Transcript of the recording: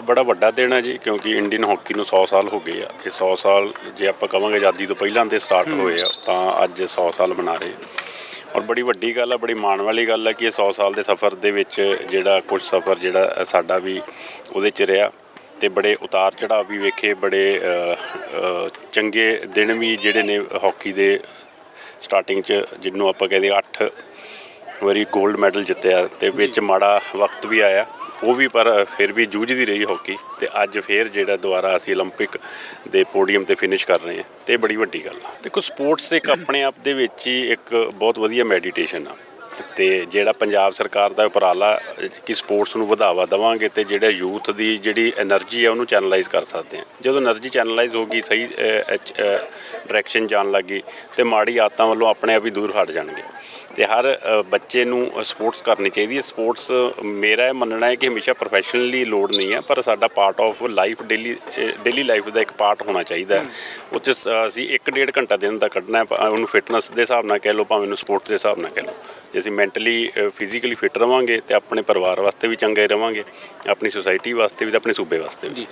ਬੜਾ ਵੱਡਾ ਦਿਨ ਹੈ ਜੀ ਕਿਉਂਕਿ ਇੰਡੀਅਨ ਹਾਕੀ ਨੂੰ 100 ਸਾਲ ਹੋ ਗਏ ਆ। ਇਹ 100 ਸਾਲ ਜੇ ਆਪਾਂ ਕਵਾਂਗੇ ਆਜ਼ਾਦੀ ਤੋਂ ਪਹਿਲਾਂ ਦੇ ਸਟਾਰਟ ਹੋਏ ਆ ਤਾਂ ਅੱਜ 100 ਸਾਲ ਮਨਾ ਰਹੇ ਔਰ ਬੜੀ ਵੱਡੀ ਗੱਲ ਹੈ ਬੜੀ ਮਾਣ ਵਾਲੀ ਗੱਲ ਹੈ ਕਿ ਇਹ 100 ਸਾਲ ਦੇ ਸਫ਼ਰ ਦੇ ਵਿੱਚ ਜਿਹੜਾ ਕੁਝ ਸਫ਼ਰ ਜਿਹੜਾ ਸਾਡਾ ਵੀ ਉਹਦੇ ਚ ਰਿਹਾ ਤੇ ਬੜੇ ਉਤਾਰ ਚੜਾਅ ਵੀ ਵੇਖੇ ਬੜੇ ਚੰਗੇ ਦਿਨ ਵੀ ਜਿਹੜੇ ਨੇ ਹਾਕੀ ਦੇ ਸਟਾਰਟਿੰਗ ਚ ਜਿਹਨੂੰ ਆਪਾਂ ਕਹਿੰਦੇ 8 ਵਾਰੀ 골ਡ ਮੈਡਲ ਜਿੱਤਿਆ ਤੇ ਵਿੱਚ ਮਾੜਾ ਵਕਤ ਵੀ ਆਇਆ। ਉਹ ਵੀ ਪਰ ਫਿਰ ਵੀ ਜੂਝਦੀ ਰਹੀ ਹਾਕੀ ਤੇ ਅੱਜ ਫਿਰ ਜਿਹੜਾ ਦੁਬਾਰਾ ਅਸੀਂ 올림픽 ਦੇ ਪੋਡੀਅਮ ਤੇ ਫਿਨਿਸ਼ ਕਰ ਰਹੇ ਹਾਂ ਤੇ ਬੜੀ ਵੱਡੀ ਗੱਲ ਆ। ਦੇਖੋ ਸਪੋਰਟਸ ਇੱਕ ਆਪਣੇ ਆਪ ਦੇ ਵਿੱਚ ਹੀ ਇੱਕ ਬਹੁਤ ਵਧੀਆ ਮੈਡੀਟੇਸ਼ਨ ਆ ਤੇ ਜਿਹੜਾ ਪੰਜਾਬ ਸਰਕਾਰ ਦਾ ਉਪਰਾਲਾ ਕਿ ਸਪੋਰਟਸ ਨੂੰ ਵਧਾਵਾ ਦੇਵਾਂਗੇ ਤੇ ਜਿਹੜਾ ਯੂਥ ਦੀ ਜਿਹੜੀ એનર્ਜੀ ਆ ਉਹਨੂੰ ਚੈਨਲਾਈਜ਼ ਕਰ ਸਕਦੇ ਆ ਜਦੋਂ એનર્ਜੀ ਚੈਨਲਾਈਜ਼ ਹੋ ਗਈ, ਸਹੀ ਡਾਇਰੈਕਸ਼ਨ ਜਾਣ ਲੱਗੀ ਤੇ ਮਾੜੀ ਆਦਤਾਂ ਵੱਲੋਂ ਆਪਣੇ ਆਪ ਹੀ ਦੂਰ ਹਟ ਜਾਣਗੇ। ਤੇ ਹਰ ਬੱਚੇ ਨੂੰ ਸਪੋਰਟਸ ਕਰਨੀ ਚਾਹੀਦੀ ਹੈ। ਸਪੋਰਟਸ ਮੇਰਾ ਇਹ ਮੰਨਣਾ ਹੈ ਕਿ ਹਮੇਸ਼ਾ ਪ੍ਰੋਫੈਸ਼ਨਲੀ ਲੋਡ ਨਹੀਂ ਹੈ ਪਰ ਸਾਡਾ part of life daily daily life ਦਾ ਇੱਕ ਪਾਰਟ ਹੋਣਾ ਚਾਹੀਦਾ ਉਹ ਸ- ਅਸੀਂ 1.5 ਘੰਟਾ ਦਿਨ ਦਾ ਕੱਢਣਾ ਹੈ ਉਹਨੂੰ ਫਿਟਨੈਸ ਦੇ ਹਿਸਾਬ ਨਾਲ ਕਹਿ ਲਓ ਭਾਵੇਂ ਉਹਨੂੰ ਸਪੋਰਟਸ ਦੇ ਹਿਸਾਬ ਨਾਲ ਕਹਿ ਲਓ। ਜੇ ਅਸੀਂ ਮੈਂਟਲੀ ਫਿਜ਼ੀਕਲੀ ਫਿਟ ਰਵਾਂਗੇ ਤੇ ਆਪਣੇ ਪਰਿਵਾਰ ਵਾਸਤੇ ਵੀ ਚੰਗੇ ਰਵਾਂਗੇ ਆਪਣੀ ਸੁਸਾਇਟੀ ਵਾਸਤੇ ਵੀ ਤੇ ਆਪਣੇ ਸੂਬੇ ਵਾਸਤੇ ਵੀ।